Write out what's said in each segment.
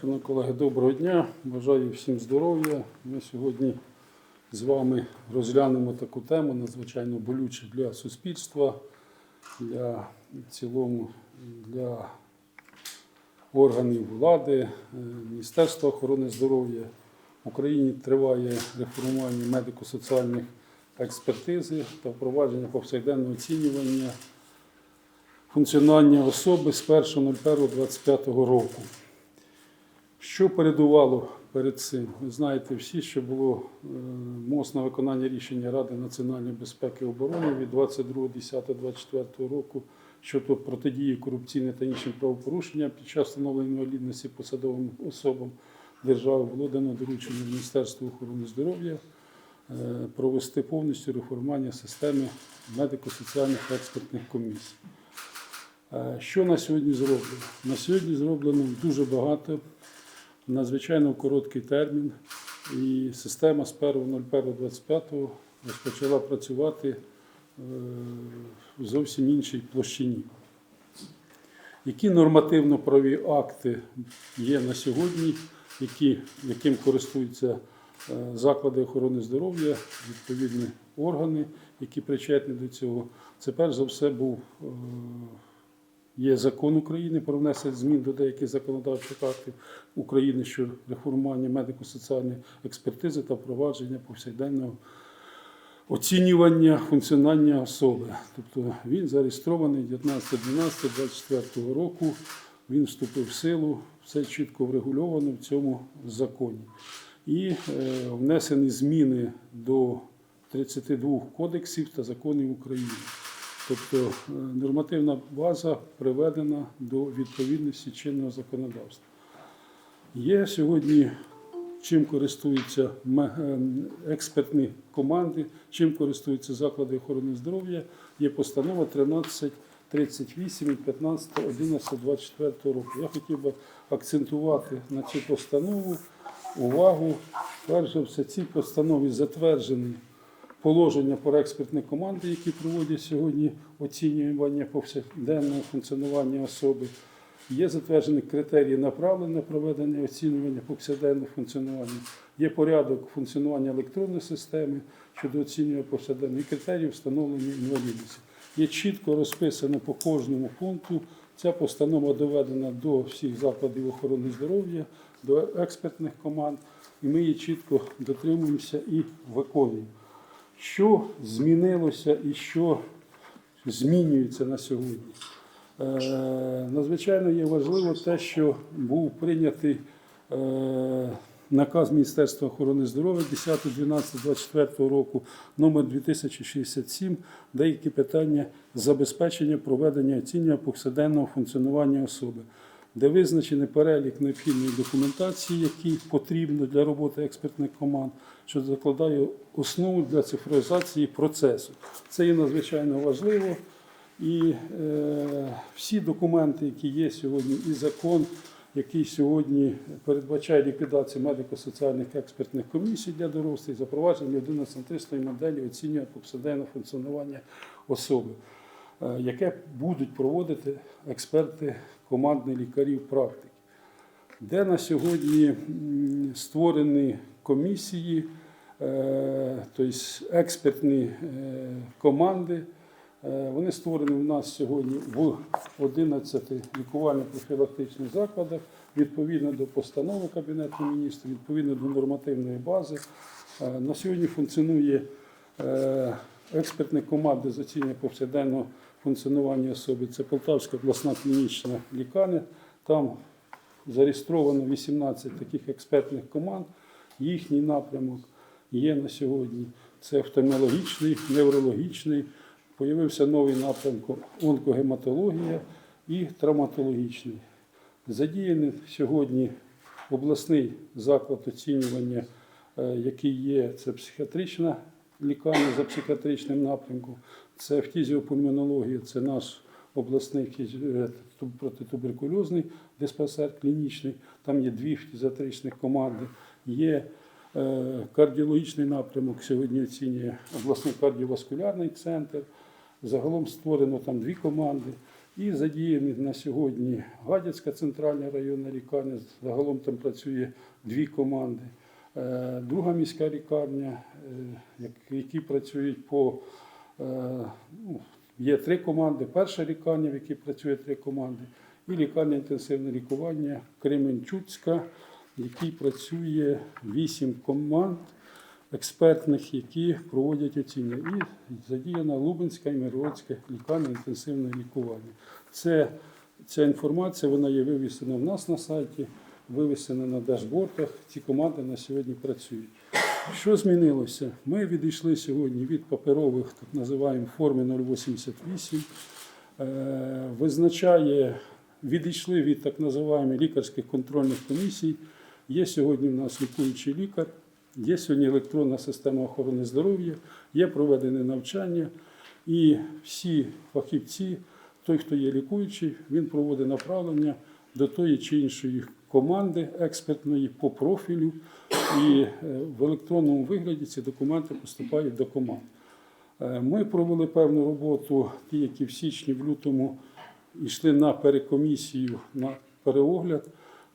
Шановні колеги, доброго дня. Бажаю всім здоров'я. Ми сьогодні з вами розглянемо таку тему, надзвичайно болючу для суспільства, для цілому для органів влади, е, Міністерства охорони здоров'я. В Україні триває реформування медико-соціальних експертизи та впровадження повсякденного оцінювання функціонування особи з 1.01.25 року. Що передувало перед цим? Ви знаєте всі, що було е, МОЗ на виконання рішення Ради національної безпеки і оборони від 22.10.24 року щодо протидії корупційним та іншим правопорушенням під час встановлення інвалідності посадовим особам держави було дано доручення Міністерству охорони здоров'я е, провести повністю реформування системи медико-соціальних експертних комісій. Е, Що на сьогодні зроблено? На сьогодні зроблено дуже багато, надзвичайно короткий термін, і система з 1.01.25 розпочала працювати е, в зовсім іншій площині. Які нормативно-праві акти є на сьогодні, які, яким користуються е, заклади охорони здоров'я, відповідні органи, які причетні до цього? Це перш за все був е, Є закон України про внесення змін до деяких законодавчих актів України щодо реформування медико-соціальної експертизи та впровадження повсякденного оцінювання функціонування особи. Тобто він зареєстрований 19.12.24 року. Він вступив в силу, все чітко врегульовано в цьому законі. І е, внесені зміни до 32 кодексів та законів України. Тобто е, нормативна база приведена до відповідності чинного законодавства. Є сьогодні чим користуються ем, експертні команди, чим користуються заклади охорони здоров'я. Є постанова 1338 від 15.11.24 року. Я хотів би акцентувати на цю постанову увагу. Перш за все, ці постанові затверджені положення про експертні команди, які проводять сьогодні оцінювання повсякденного функціонування особи. Є затверджені критерії направлення проведення оцінювання повсякденного функціонування. Є порядок функціонування електронної системи щодо оцінювання повсякденних критеріїв встановлення інвалідності. Є чітко розписано по кожному пункту. Ця постанова доведена до всіх закладів охорони здоров'я, до експертних команд, і ми її чітко дотримуємося і виконуємо. Що змінилося і що змінюється на сьогодні? Е, Надзвичайно є важливо те, що був прийнятий е, наказ Міністерства охорони здоров'я 10.12.24 року номер 2067 деякі питання забезпечення проведення оцінювання повсякденного функціонування особи, де визначений перелік необхідної документації, які потрібно для роботи експертних команд, що закладає основу для цифровізації процесу. Це є надзвичайно важливо. І е, всі документи, які є сьогодні, і закон, який сьогодні передбачає ліквідацію медико-соціальних експертних комісій для дорослих, запровадження людино-центристої моделі оцінює повсякденне функціонування особи, яке будуть проводити експерти командні лікарів практики де на сьогодні створені комісії, е, тобто експертні е, команди. Е, Вони створені у нас сьогодні в 11 лікувально-профілактичних закладах відповідно до постанови Кабінету міністрів, відповідно до нормативної бази. Е, На сьогодні функціонує е, експертні команди з оцінювання повсякденного функціонування особи. Це Полтавська обласна клінічна лікарня. Там зареєстровано 18 таких експертних команд. Їхній напрямок є на сьогодні. Це офтальмологічний, неврологічний. Появився новий напрямок онкогематологія і травматологічний. Задіяний сьогодні обласний заклад оцінювання, е, який є, це психіатрична лікарня за психіатричним напрямком, це фтізіопульмонологія, це наш обласний е, протитуберкульозний диспансер клінічний. Там є дві фтізіатричних команди. Є е, кардіологічний напрямок, сьогодні оцінює обласний кардіоваскулярний центр. Загалом створено там дві команди. І задіяні на сьогодні Гадяцька центральна районна лікарня. Загалом там працює дві команди. Е, Друга міська лікарня, які працюють по є три команди. Перша лікарня, в якій працює три команди, і лікарня інтенсивне лікування Кременчуцька, в якій працює вісім команд експертних, які проводять оцінювання. І задіяна Лубенська і Миргородська лікарня інтенсивного лікування. Це, ця інформація вона є вивісена в нас на сайті, вивісена на дашбортах. Ці команди на сьогодні працюють. Що змінилося? Ми відійшли сьогодні від паперових, так називаємо форми 088. Е, Визначає, відійшли від так називаємо лікарських контрольних комісій. Є сьогодні в нас лікуючий лікар, є сьогодні електронна система охорони здоров'я, є проведене навчання, і всі фахівці, той, хто є лікуючий, він проводить направлення до тої чи іншої команди експертної по профілю, і е, в електронному вигляді ці документи поступають до команд. Е, Ми провели певну роботу, ті, які в січні, в лютому йшли на перекомісію, на переогляд.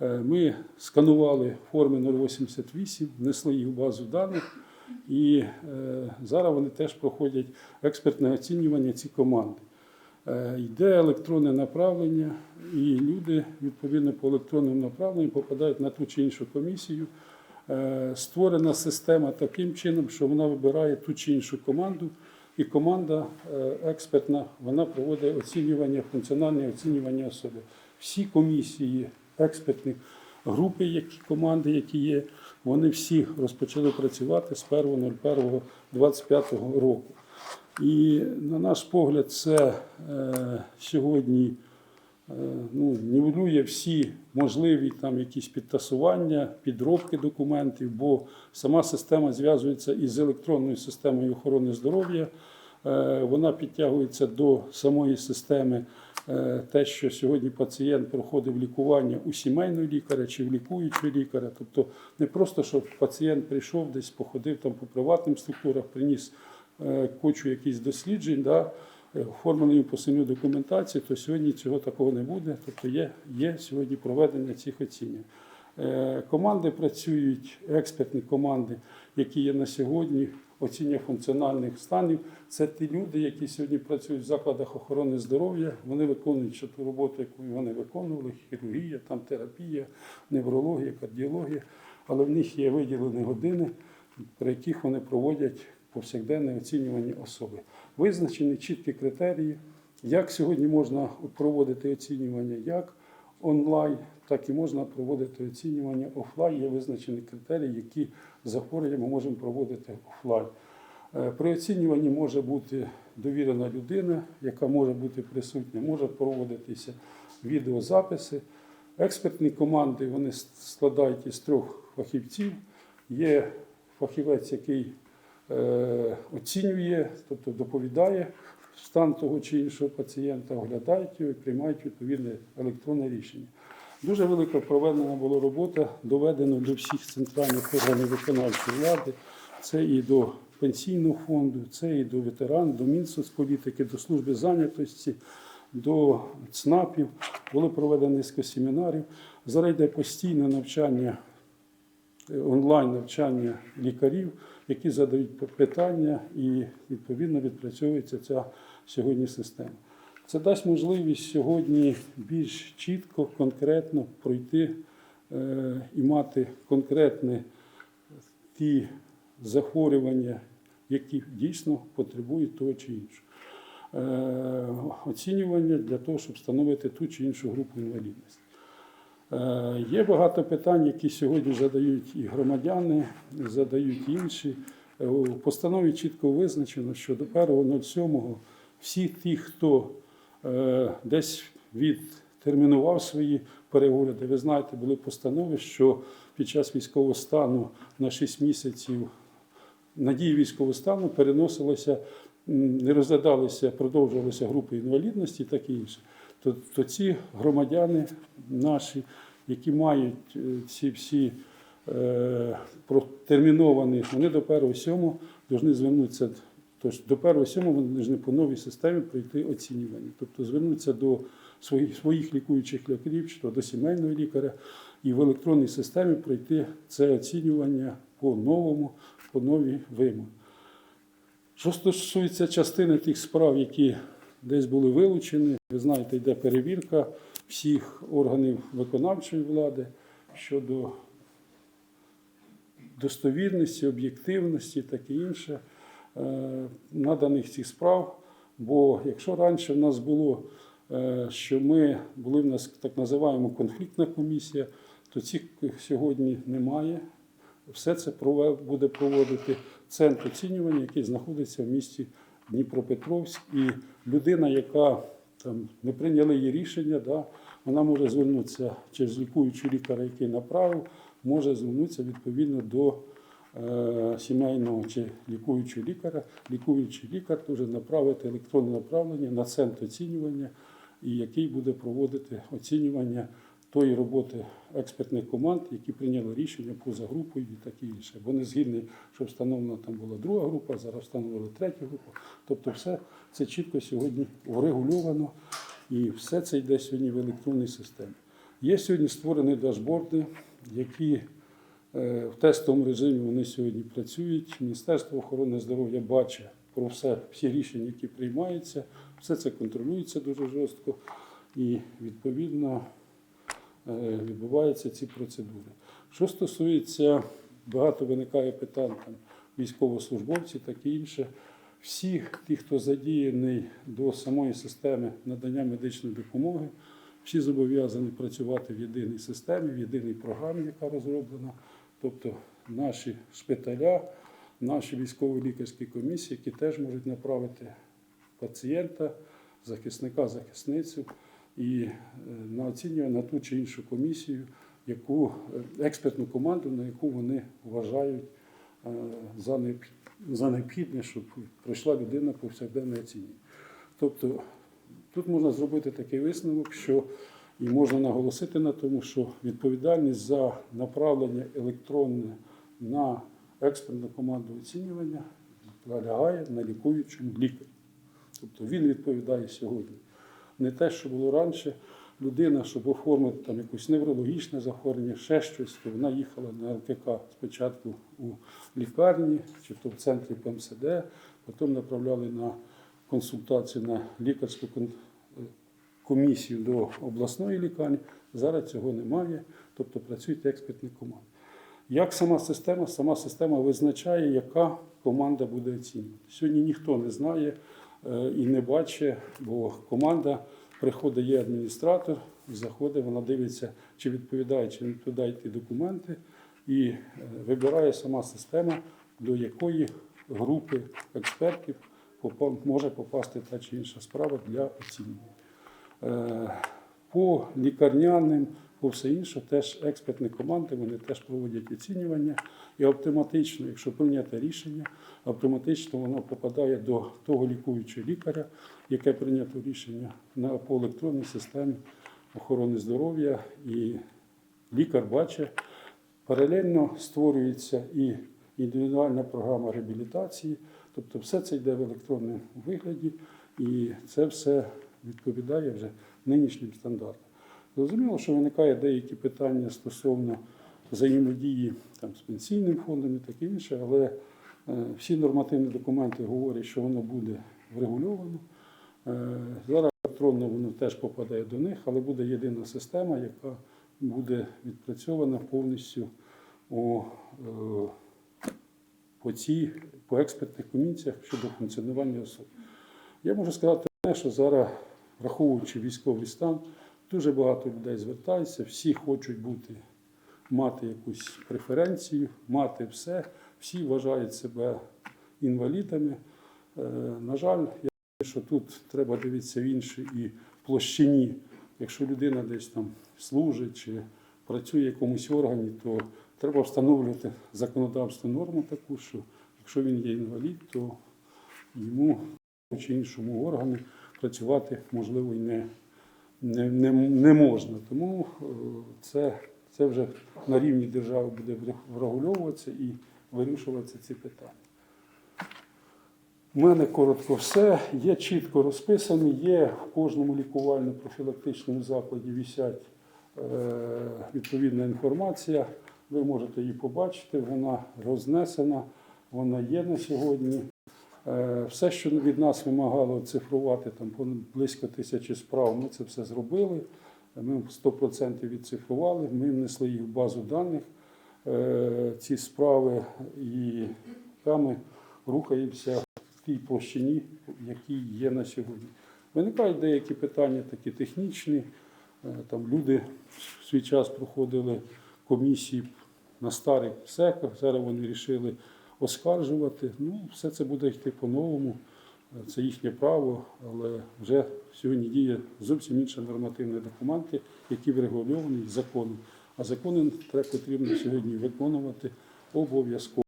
Е, Ми сканували форми 088, внесли їх в базу даних, і зараз вони теж проходять експертне оцінювання ці команди. Е, Йде електронне направлення, і люди відповідно по електронному направленню попадають на ту чи іншу комісію. Е, Створена система таким чином, що вона вибирає ту чи іншу команду, і команда е, експертна вона проводить оцінювання, функціональне оцінювання особи. Всі комісії експертні групи, які команди, які є, вони всі розпочали працювати з 1.01.25 року. І на наш погляд, це е, сьогодні е, ну, нівелює всі можливі там якісь підтасування, підробки документів, бо сама система зв'язується із електронною системою охорони здоров'я. Е, Вона підтягується до самої системи. е, Те, що сьогодні пацієнт проходив лікування у сімейного лікаря чи в лікуючого лікаря, тобто не просто, щоб пацієнт прийшов десь, походив там по приватним структурах, приніс кучу якихось досліджень, да, е, оформленої посильної документації, то сьогодні цього такого не буде. Тобто є, є сьогодні проведення цих оцінювань. Е, Команди працюють, експертні команди, які є на сьогодні, оцінює функціональних станів. Це ті люди, які сьогодні працюють в закладах охорони здоров'я. Вони виконують ту роботу, яку вони виконували: хірургія, там терапія, неврологія, кардіологія. Але в них є виділені години, при яких вони проводять повсякденне оцінювання особи. Визначені чіткі критерії, як сьогодні можна проводити оцінювання, як онлайн, так і можна проводити оцінювання офлайн. Є визначені критерії, які захворювання ми можемо проводити офлайн. Е, При оцінюванні може бути довірена людина, яка може бути присутня, може проводитися відеозаписи. Експертні команди вони складають із трьох фахівців. Є фахівець, який оцінює, тобто доповідає стан того чи іншого пацієнта, оглядають його і приймають відповідне електронне рішення. Дуже велика проведена була робота, доведена до всіх центральних органів виконавчої влади. Це і до пенсійного фонду, це і до ветеран, до Мінсоцполітики, до служби зайнятості, до ЦНАПів. Було проведено низка семінарів. Зараз йде постійне навчання онлайн навчання лікарів, які задають питання, і відповідно відпрацьовується ця сьогодні система. Це дасть можливість сьогодні більш чітко, конкретно пройти е, і мати конкретні ті захворювання, які дійсно потребують того чи іншого. Е, Оцінювання для того, щоб встановити ту чи іншу групу інвалідності. Е, Є багато питань, які сьогодні задають і громадяни, задають інші. Е, У постанові чітко визначено, що до 1.07 всі ті, хто е, десь відтермінував свої перегляди, ви знаєте, були постанови, що під час військового стану на 6 місяців надії військового стану переносилося, не розглядалися, продовжувалися групи інвалідності, так і інше. То, то ці громадяни наші, які мають е, ці всі е, протерміновані, вони до 1.7 повинні звернутися Тож до 1.7 вони повинні по новій системі пройти оцінювання. Тобто звернутися до своїх, своїх лікуючих лікарів, чи то до сімейного лікаря, і в електронній системі пройти це оцінювання по новому, по новій вимоги. Що стосується частини тих справ, які десь були вилучені, ви знаєте, йде перевірка всіх органів виконавчої влади щодо достовірності, об'єктивності, таке інше е, наданих цих справ. Бо якщо раніше в нас було, е, що ми були в нас так називаємо конфліктна комісія, то цих сьогодні немає. Все це буде проводити центр оцінювання, який знаходиться в місті Дніпропетровськ. І людина, яка там не прийняла її рішення, да, вона може звернутися через лікуючого лікаря, який направив, може звернутися відповідно до е, сімейного чи лікуючого лікаря. Лікуючий лікар може направити електронне направлення на центр оцінювання, і який буде проводити оцінювання тої роботи експертних команд, які прийняли рішення поза групою і таке інше. Вони згідні, що встановлена там була друга група, зараз встановили третю групу. Тобто, все це чітко сьогодні врегульовано і все це йде сьогодні в електронній системі. Є сьогодні створені дашборди, які е, в тестовому режимі вони сьогодні працюють. Міністерство охорони здоров'я бачить про все, всі рішення, які приймаються, все це контролюється дуже жорстко і відповідно відбуваються ці процедури. Що стосується, багато виникає питань там, військовослужбовці, таке інше. Всі ті, хто задіяний до самої системи надання медичної допомоги, всі зобов'язані працювати в єдиній системі, в єдиній програмі, яка розроблена. Тобто наші шпиталя, наші військово-лікарські комісії, які теж можуть направити пацієнта, захисника, захисницю і е, на оцінювання на ту чи іншу комісію, яку е, експертну команду, на яку вони вважають е, за необхідне, щоб пройшла людина повсякденне оцінювання. Тобто тут можна зробити такий висновок, що і можна наголосити на тому, що відповідальність за направлення електронне на експертну команду оцінювання лягає на лікуючому лікарі. Тобто він відповідає сьогодні. Не те, що було раніше. Людина, щоб оформити там якусь неврологічне захворювання, ще щось, то вона їхала на ЛКК спочатку у лікарні, чи то в центрі ПМСД, потім направляли на консультацію на лікарську комісію до обласної лікарні. Зараз цього немає, тобто працюють експертні команди. Як сама система? Сама система визначає, яка команда буде оцінювати. Сьогодні ніхто не знає е, і не бачить, бо команда приходить, є адміністратор, заходить, вона дивиться, чи відповідає, чи не відповідають ті документи, і е, вибирає сама система, до якої групи експертів може попасти та чи інша справа для оцінювання. Е, По лікарняним, по все інше, теж експертні команди вони теж проводять оцінювання, і автоматично, якщо прийняте рішення, автоматично воно попадає до того лікуючого лікаря, яке прийнято рішення на по електронній системі охорони здоров'я, і лікар бачить, паралельно створюється і індивідуальна програма реабілітації, тобто все це йде в електронному вигляді, і це все відповідає вже нинішнім стандартам. Зрозуміло, що виникає деякі питання стосовно взаємодії там, з пенсійним фондом і таке інше, але е, всі нормативні документи говорять, що воно буде врегульовано. Е, Зараз електронно воно теж попадає до них, але буде єдина система, яка буде відпрацьована повністю у, е, по, цій, по експертних комісіях щодо функціонування особи. Я можу сказати, що зараз, враховуючи військовий стан, дуже багато людей звертаються, всі хочуть бути, мати якусь преференцію, мати все, всі вважають себе інвалідами. Е, На жаль, я думаю, що тут треба дивитися в іншій і площині. Якщо людина десь там служить чи працює в якомусь органі, то треба встановлювати законодавство норму таку, що якщо він є інвалід, то йому чи іншому органу працювати можливо і не, не, не, не можна. Тому е, це, це вже на рівні держави буде врегульовуватися і вирішуватися ці питання. У мене коротко все. Є чітко розписаний, є в кожному лікувально-профілактичному закладі висять е, відповідна інформація. Ви можете її побачити, вона рознесена, вона є на сьогодні. Е, Все, що від нас вимагало цифрувати, там близько тисячі справ, ми це все зробили. Ми 100% відцифрували, ми внесли їх в базу даних, е, ці справи, і там ми рухаємося в тій площині, якій є на сьогодні. Виникають деякі питання, такі технічні. Е, Там люди в свій час проходили комісії на старих секах, зараз вони вирішили оскаржувати. Ну, все це буде йти по-новому. Е, Це їхнє право, але вже сьогодні діє зовсім інші нормативні документи, які врегульовані законом. А закони треба потрібно сьогодні виконувати обов'язково.